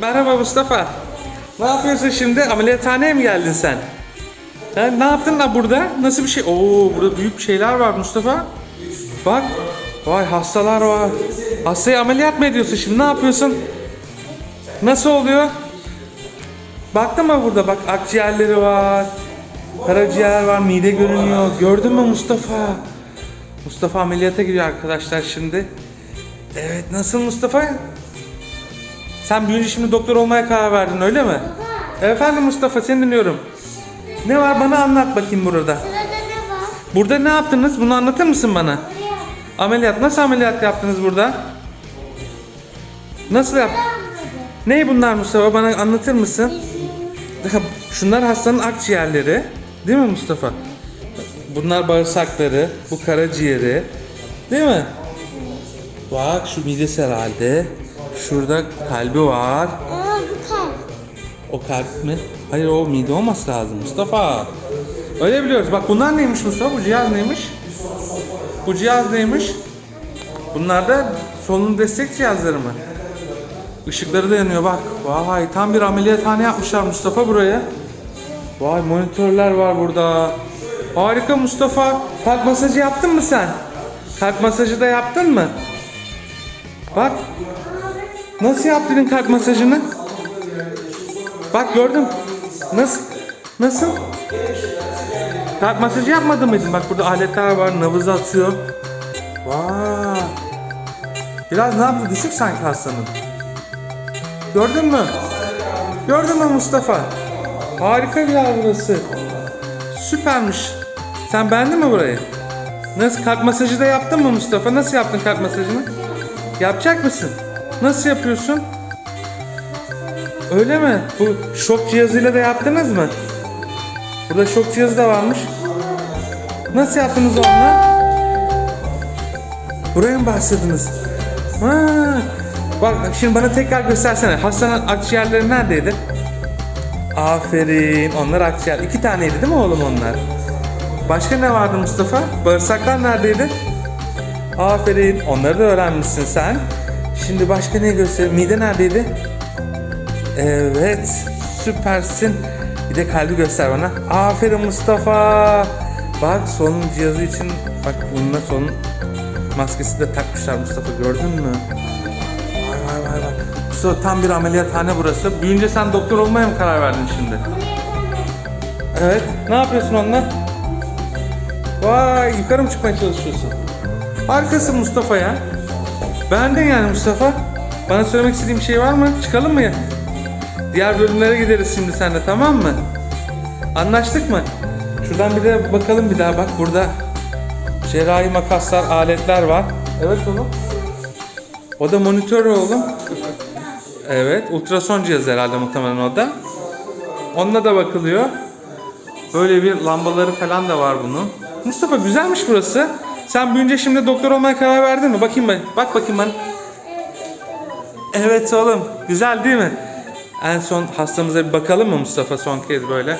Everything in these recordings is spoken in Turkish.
Merhaba Mustafa. Ne yapıyorsun şimdi? Ameliyathaneye mi geldin sen? Ha, ne yaptın da burada? Nasıl bir şey? Oo burada büyük şeyler var Mustafa. Bak. Vay hastalar var. Hastayı ameliyat mı ediyorsun şimdi? Ne yapıyorsun? Nasıl oluyor? Baktın mı burada? Bak akciğerleri var. Karaciğer var, mide görünüyor. Gördün mü Mustafa? Mustafa ameliyata giriyor arkadaşlar şimdi. Evet nasıl Mustafa? Sen büyüyünce şimdi doktor olmaya karar verdin öyle mi? Efendim Mustafa seni dinliyorum. Ne var bana anlat bakayım burada. Sırada ne var? Burada ne yaptınız? Bunu anlatır mısın bana? Ameliyat. Nasıl ameliyat yaptınız burada? Nasıl yap? Ne bunlar Mustafa? Bana anlatır mısın? Şunlar hastanın akciğerleri. Değil mi Mustafa? Bunlar bağırsakları, bu karaciğeri. Değil mi? Bak şu midesi herhalde. Şurada kalbi var. Aa bu kalp. O kalp mi? Hayır o mide olması lazım Mustafa. Öyle biliyoruz. Bak bunlar neymiş Mustafa? Bu cihaz neymiş? Bu cihaz neymiş? Bunlar da solunum destek cihazları mı? Işıkları da yanıyor bak. Vay tam bir ameliyathane yapmışlar Mustafa buraya. Vay monitörler var burada. Harika Mustafa. Kalp masajı yaptın mı sen? Kalp masajı da yaptın mı? Bak. Nasıl yaptın kalp masajını? Bak gördüm. Nasıl? Nasıl? Kalp masajı yapmadın mıydın? Bak burada aletler var, nabız atıyor. Vay. Biraz yaptı? Düşük sanki hastanın. Gördün mü? Gördün mü Mustafa? Harika bir yer burası. Süpermiş. Sen beğendin mi burayı? Nasıl kalp masajı da yaptın mı Mustafa? Nasıl yaptın kalp masajını? Yapacak mısın? Nasıl yapıyorsun? Öyle mi? Bu şok cihazıyla da yaptınız mı? Burada şok cihazı da varmış. Nasıl yaptınız onunla? Buraya mı başladınız? Ha. Bak şimdi bana tekrar göstersene. Hastanın akciğerleri neredeydi? Aferin. Onlar akciğer. İki taneydi değil mi oğlum onlar? Başka ne vardı Mustafa? Bağırsaklar neredeydi? Aferin. Onları da öğrenmişsin sen. Şimdi başka ne göster? Mide neredeydi? Evet, süpersin. Bir de kalbi göster bana. Aferin Mustafa. Bak solunum cihazı için bak bununla solunum maskesi de takmışlar Mustafa gördün mü? Vay vay vay vay. Mustafa tam bir ameliyathane burası. Büyünce sen doktor olmaya mı karar verdin şimdi? Evet. Ne yapıyorsun onunla? Vay yukarı mı çıkmaya çalışıyorsun? Harikasın Mustafa ya. Beğendin yani Mustafa. Bana söylemek istediğin bir şey var mı? Çıkalım mı ya? Diğer bölümlere gideriz şimdi seninle tamam mı? Anlaştık mı? Şuradan bir de bakalım bir daha bak burada cerrahi makaslar, aletler var. Evet oğlum. O da monitör oğlum. Evet, ultrason cihazı herhalde muhtemelen o da. Onunla da bakılıyor. Böyle bir lambaları falan da var bunun. Mustafa güzelmiş burası. Sen büyünce şimdi doktor olmaya karar verdin mi? Bakayım ben. Bak bakayım ben. Evet oğlum. Güzel değil mi? En son hastamıza bir bakalım mı Mustafa son kez böyle?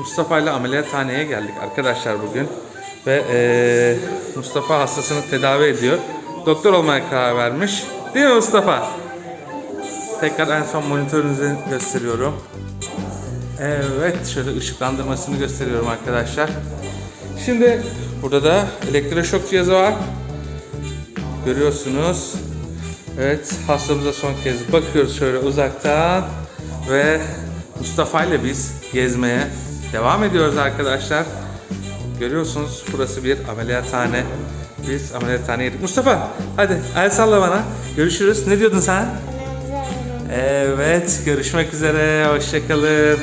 Mustafa ile ameliyathaneye geldik arkadaşlar bugün. Ve eee, Mustafa hastasını tedavi ediyor. Doktor olmaya karar vermiş. Değil mi Mustafa? Tekrar en son monitörünüzü gösteriyorum. Evet, şöyle ışıklandırmasını gösteriyorum arkadaşlar. Şimdi burada da elektroşok cihazı var. Görüyorsunuz. Evet, hastamıza son kez bakıyoruz şöyle uzaktan ve Mustafa ile biz gezmeye devam ediyoruz arkadaşlar. Görüyorsunuz burası bir ameliyathane. Biz ameliyathaneye girdik. Mustafa hadi el salla bana. Görüşürüz. Ne diyordun sen? Evet, görüşmek üzere. Hoşçakalın.